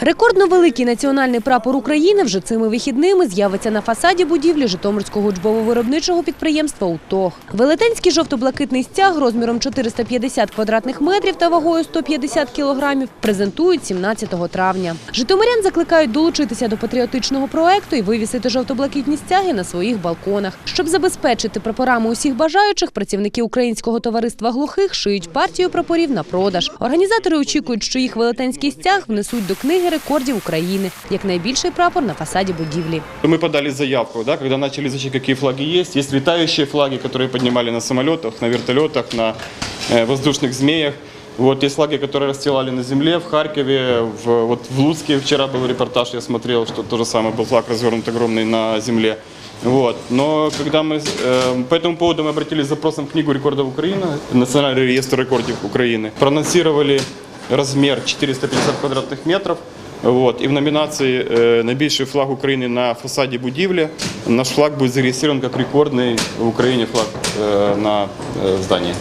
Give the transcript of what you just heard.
Рекордно великий національний прапор України вже цими вихідними з'явиться на фасаді будівлі Житомирського учбово-виробничого підприємства «УТОГ». Велетенський жовто-блакитний стяг розміром 450 квадратних метрів та вагою 150 кілограмів презентують 17 травня. Житомирян закликають долучитися до патріотичного проекту і вивісити жовто-блакитні стяги на своїх балконах. Щоб забезпечити прапорами усіх бажаючих, працівники Українського товариства глухих шиють партію прапорів на продаж. Організатори очікують, що їх велетенський стяг внесуть до книги рекордів України як найбільший прапор на фасаді будівлі. Мы подали заявку, да, когда начали изучать, какие флаги есть. Есть летающие флаги, которые поднимали на самолетах, на вертолетах, на э, воздушных змеях. Вот есть флаги, которые расстилали на земле в Харькове, в, вот в Луцке вчера был репортаж, я смотрел, что то же самое был флаг развернут огромный на земле. Вот. Но когда мы э, по этому поводу мы обратились с запросом в Книгу рекордов Украины, Национальный реестр рекордов Украины, проанонсировали размер 450 квадратных метров. Вот. И в номинации э, «Найбільший флаг України на фасаді будівлі» наш флаг будет зарегистрирован как рекордный в Украине флаг э, на э, здании.